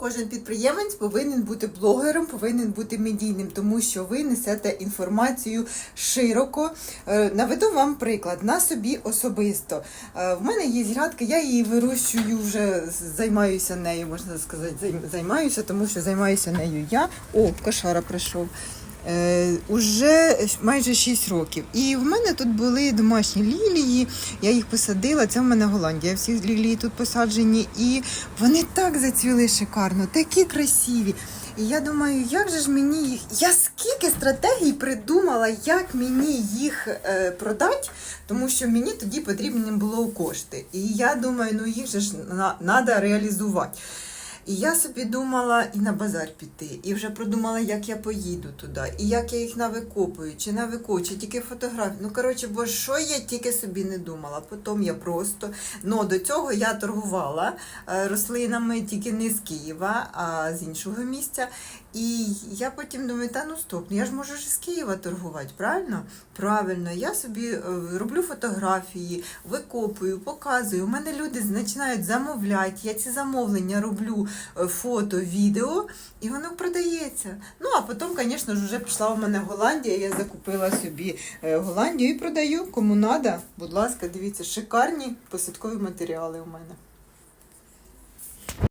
Кожен підприємець повинен бути блогером, повинен бути медійним, тому що ви несете інформацію широко. Е, Наведу вам приклад на собі особисто. Е, В мене є згадка, я її вирощую вже займаюся нею, можна сказати, займ- займаюся, тому що займаюся нею я. О, кошара прийшов. Е, уже майже 6 років. І в мене тут були домашні лілії, я їх посадила. Це в мене Голландія. Всі лілії тут посаджені, і вони так зацвіли шикарно, такі красиві. І я думаю, як же ж мені їх. Я скільки стратегій придумала, як мені їх е, продати, тому що мені тоді потрібні було кошти. І я думаю, ну їх же ж треба реалізувати. І я собі думала і на базар піти, і вже продумала, як я поїду туди, і як я їх навикопую, чи навикопую, чи тільки фотографію. Ну, коротше, бо що я тільки собі не думала. Потім я просто. Ну, до цього я торгувала е, рослинами тільки не з Києва, а з іншого місця. І я потім думаю, та ну стоп, ну я ж можу ж з Києва торгувати, правильно? Правильно, я собі е, роблю фотографії, викопую, показую. У мене люди починають замовляти. Я ці замовлення роблю фото, відео, і воно продається. Ну а потім, звісно ж, вже пішла у мене Голландія. Я закупила собі е, Голландію і продаю. Кому треба, будь ласка, дивіться, шикарні посадкові матеріали у мене.